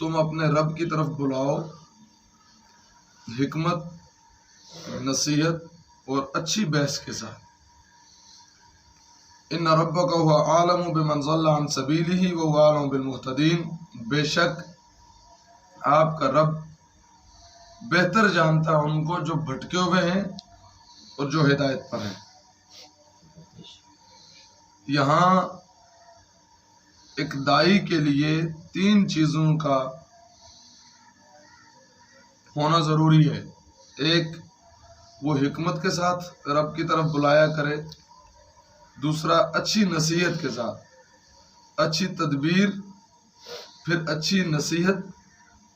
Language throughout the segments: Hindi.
तुम अपने रब की तरफ़ बुलाओ। हिकमत, नसीहत और अच्छी बहस के साथ। इन रब का हुआ आलम बेमनजल्ला सबीली ही वह आलम बिलमुतदीन बेशक आपका रब बेहतर जानता है उनको जो भटके हुए हैं और जो हिदायत पर हैं। यहाँ एक दाई के लिए तीन चीज़ों का होना ज़रूरी है। एक, वो हिकमत के साथ रब की तरफ़ बुलाया करे। दूसरा, अच्छी नसीहत के साथ। अच्छी तदबीर, फिर अच्छी नसीहत,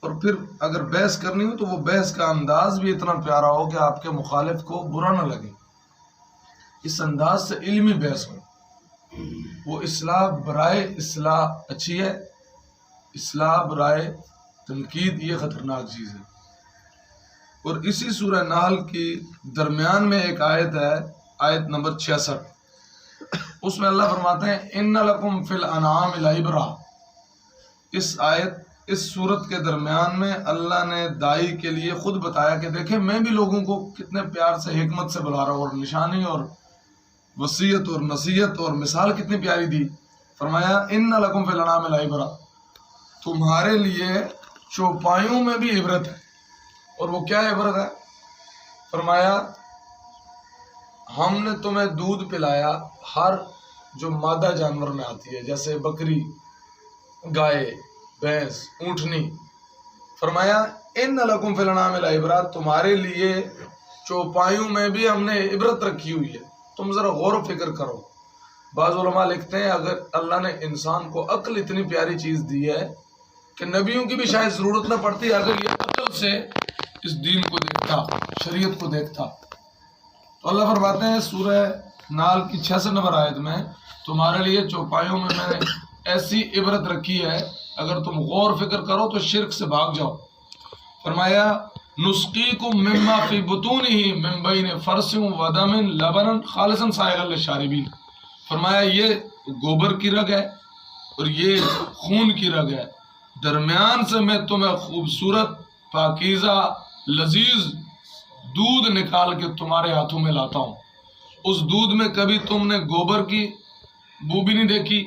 और फिर अगर बहस करनी हो तो वो बहस का अंदाज भी इतना प्यारा हो कि आपके मुखालिफ को बुरा ना लगे। इस अंदाज से इल्मी बहस हो। वो इसलाह बराए इसलाह अच्छी है, इसलाह बराए तनकीद ये ख़तरनाक चीज़ है। और इसी सूरह नाल की दरमियान में एक आयत है, आयत नंबर छियासठ। उसमें अल्लाह फरमाते हैं इन लकुम फिल अनाम इबरा। इस आयत, इस सूरत के दरमियान में अल्लाह ने दाई के लिए खुद बताया कि देखें, मैं भी लोगों को कितने प्यार से, हिकमत से बुला रहा हूँ और निशानी और वसीयत और नसीहत और मिसाल कितनी प्यारी दी। फरमाया इन लकुम फिलनाम इबरा। तुम्हारे लिए चौपाइयों में भी इबरत है। और वो क्या इबरत है? फरमाया, हमने तुम्हें दूध पिलाया हर जो मादा जानवर में आती है, जैसे बकरी, गाय, भैंस, ऊँटनी। फरमाया इन नलकों नलकुम फिलनाम इबरत तुम्हारे लिए चौपाइयों में भी हमने इबरत रखी हुई है। तुम ज़रा गौर फ़िक्र करो। बाज़ा लिखते हैं, अगर अल्लाह ने इंसान को अक्ल इतनी प्यारी चीज़ दी है कि नबियों की भी शायद ज़रूरत न पड़ती, अगर ये अक्ल से इस दीन को देखता, शरीयत को देखता। तो अल्लाह फरमाते हैं, सूरह नाल की छह छः नंबर आयत में, तुम्हारे लिए चौपाइयों में मैंने ऐसी इबरत रखी है, अगर तुम गौर फ़िक्र करो तो शिरक से भाग जाओ। फरमाया नुस्की को मिम्मा फ़ी बुतून ही मुंबई ने फरसों वदमिन लबन खालिसन सायगल शारिबीन। फरमाया और ये खून की रग है। दरमियान से मैं तुम्हें खूबसूरत, पाकिज़ा, लजीज दूध निकाल के तुम्हारे हाथों में लाता हूँ। उस दूध में कभी तुमने गोबर की बू भी नहीं देखी,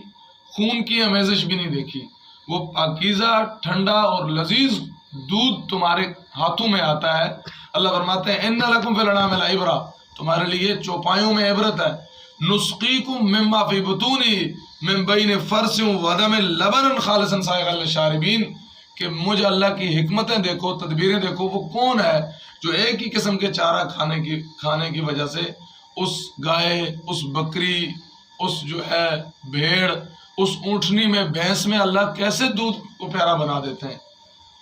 खून की अमेजिश भी नहीं देखी। वो पाकिज़ा, ठंडा और लजीज दूध तुम्हारे हाथों में आता है। अल्लाह फरमाते हैं इन लकुम फिलना में इबरा। तुम्हारे लिए चौपाइयों में इबरत है। नुस्की को मिम्मा फ़ी बतूनी मिम्बई ने फरसों वदम लबन खालसन सागल शारबीन। कि मुझे अल्लाह की हिकमतें देखो, तदबीरें देखो, वो कौन है जो एक ही किस्म के चारा खाने की खाने की वजह से उस गाय, उस बकरी, उस जो है भेड़, उस ऊँटनी में, भैंस में अल्लाह कैसे दूध को प्यारा बना देते हैं?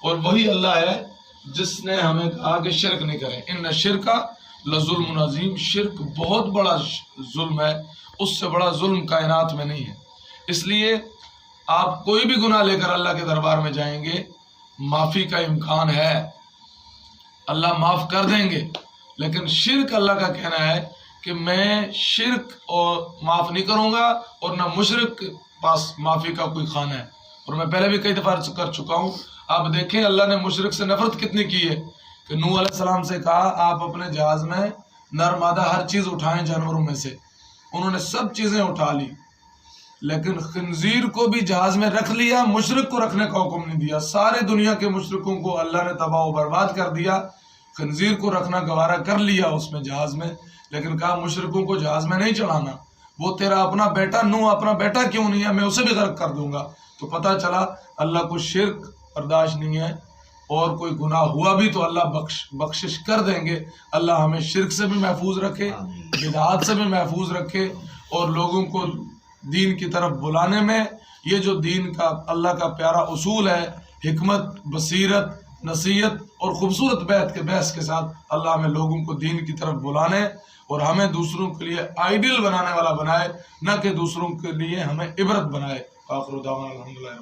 और वही अल्लाह है जिसने हमें कहा कि शिरक नहीं करें। इन न शिरका लजुल्म नजीम शिरक बहुत बड़ा जुल्म है। उससे बड़ा जुल्म कायनात में नहीं है। इसलिए आप कोई भी गुनाह लेकर अल्लाह के दरबार में जाएँगे, माफ़ी का इम्कान है। अल्लाह माफ़ कर देंगे। लेकिन शिरक अल्लाह का कहना है कि मैं शिरक और माफ़ नहीं करूँगा और ना मुशरक पास माफ़ी का कोई खाना है। और मैं पहले भी कई दफ़ा कर चुका हूँ, आप देखें, अल्लाह ने मुशरक से नफरत कितनी की है कि नू सलाम से कहा, आप अपने जहाज़ में नर मादा हर चीज़ उठाएँ जानवरों में से। उन्होंने सब चीज़ें उठा ली, लेकिन खंजीर को भी जहाज़ में रख लिया, मुशरक को रखने का हुक्म नहीं दिया। सारे दुनिया के मुशरकों को अल्लाह ने तबाह बर्बाद कर दिया, खंजीर को रखना गवारा कर लिया उसमें जहाज़ में, लेकिन कहा, मुशरकों को जहाज़ में नहीं चढ़ाना। वो, तेरा अपना बेटा नू अपना बेटा क्यों नहीं है? मैं उसे भी गर्क कर दूँगा। तो पता चला अल्लाह को शिरक बर्दाश्त नहीं है और कोई गुनाह हुआ भी तो अल्लाह बख्श बख्शिश कर देंगे। अल्लाह हमें शिरक से भी महफूज रखे बिदात से भी महफूज रखे और लोगों को दीन की तरफ़ बुलाने में ये जो दीन का अल्लाह का प्यारा उसूल है हमत बसीरत नसीहत और ख़ूबसूरत बैत के बहस के साथ अल्लाह हमें लोगों को दीन की तरफ़ बुलाने और हमें दूसरों के लिए आइडियल बनाने वाला बनाए न कि दूसरों के लिए हमें इबरत बनाए। আখরু দাওয়ান আলহামদুলিল্লাহ